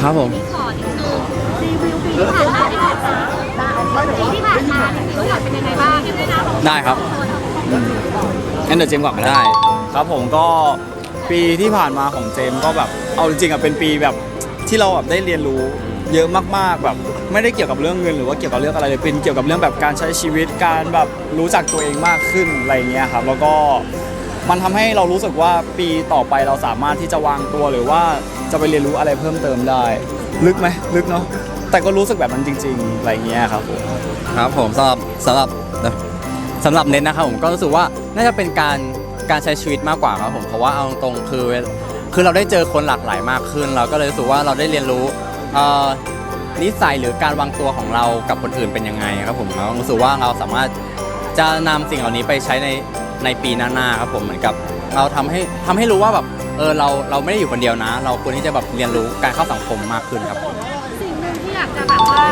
ครับผมขอนิดนึงรีวิวปีที่ผ่านมาได้ไหมคะปีที่ผ่านมาเนี่ยรู้สึกเป็นยังไงบ้างยังไงนะได้ครับงั้นเดี๋ยวเจมส์ก่อนก็ได้ ครับผมก็ปีที่ผ่านมาของเจมส์ก็แบบเอาจริงๆอะเป็นปีแบบที่เราแบบได้เรียนรู้เยอะมากๆแบบไม่ได้เกี่ยวกับเรื่องเงินหรือว่าเกี่ยวกับเรื่องอะไรเลยเป็นเกี่ยวกับเรื่องแบบการใช้ชีวิตการแบบรู้จักตัวเองมากขึ้นอะไรเงี้ยครับแล้วก็ มันทำให้เรารู้สึกว่าปีต่อไปเราสามารถที่จะวางตัวหรือว่าจะไปเรียนรู้อะไรเพิ่มเติมได้ ลึกไหมลึกเนาะแต่ก็รู้สึกแบบนั้นจริง ๆ อะไรเงี้ยครับผมครับผมสำหรับสำหรับสำหรับเน้นนะครับผมก็รู้สึกว่าน่าจะเป็นการการใช้ชีวิตมากกว่าครับผมเพราะว่าเอาตรงคือคือเราได้เจอคนหลากหลายมากขึ้น เราก็เลยรู้สึกว่าเราได้เรียนรู้นิสัยหรือการวางตัวของเรากับคนอื่นเป็นยังไงครับผมเรารู้สึกว่าเราสามารถจะนำสิ่งเหล่านี้ไปใช้ใน ในปีหน้าๆครับผมเหมือนกับเราทำให้ทำให้รู้ว่าแบบเออเราเราไม่ได้อยู่คนเดียวนะ เราควรที่จะแบบเรียนรู้การเข้าสังคมมากขึ้นครับผมสิ่งหนึ่งที่อยากจะแบบว่า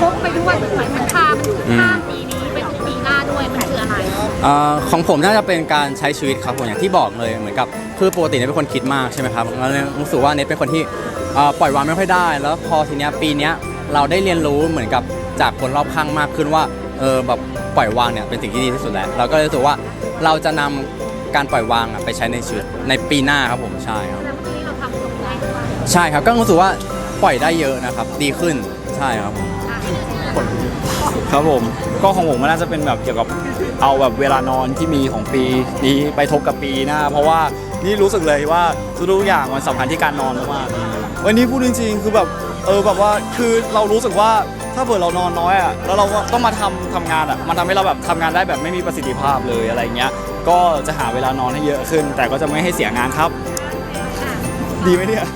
พกไปด้วยเหมือนมันข้ามข้ามปีนี้ไปถึงปีหน้าด้วยมันคืออะไรเอ่อของผมน่าจะเป็นการใช้ชีวิตครับผมอย่างที่บอกเลยเหมือนกับคือปกติเนี่ยเป็นคนคิดมากใช่ไหมครับแล้วเนี่ยรู้สึกว่าเน็ตเป็นคนที่เอ่อปล่อยวางไม่ค่อยได้ แล้วพอทีเนี้ยปีเนี้ยเราได้เรียนรู้เหมือนกับจากคนรอบข้างมากขึ้นว่าเออแบบปล่อยวางเนี่ยเป็นสิ่งที่ดีที่สุดแล้ว เราก็เลยรู้สึกว่า เราจะนำการปล่อยวางอะไปใช้ในชีวิตในปีหน้าครับผมใช่ครับ แล้ววันนี้เราทำตรงได้ด้วยใช่ครับก็รู้สึกว่าปล่อยได้เยอะนะครับ ดีขึ้นใช่ครับผมอะครับผมก็ของผมมันน่าจะเป็นแบบเกี่ยวกับเอาแบบเวลานอนที่มีของปีนี้ไปทบกับปีหน้า เพราะว่านี่รู้สึกเลยว่าทุกๆอย่างมันสำคัญที่การนอนมากๆวันนี้พูดจริงๆคือแบบ เออแบบว่าคือเรารู้สึกว่าถ้าเผื่อเรานอนน้อยอะแล้วเราก็ต้องมาทำทำงานอะมันทำให้เราแบบทำงานได้แบบไม่มีประสิทธิภาพเลยอะไรเงี้ย ก็จะหาเวลานอนให้เยอะขึ้น แต่ก็จะไม่ให้เสียงานครับ ดีไหมเนี่ย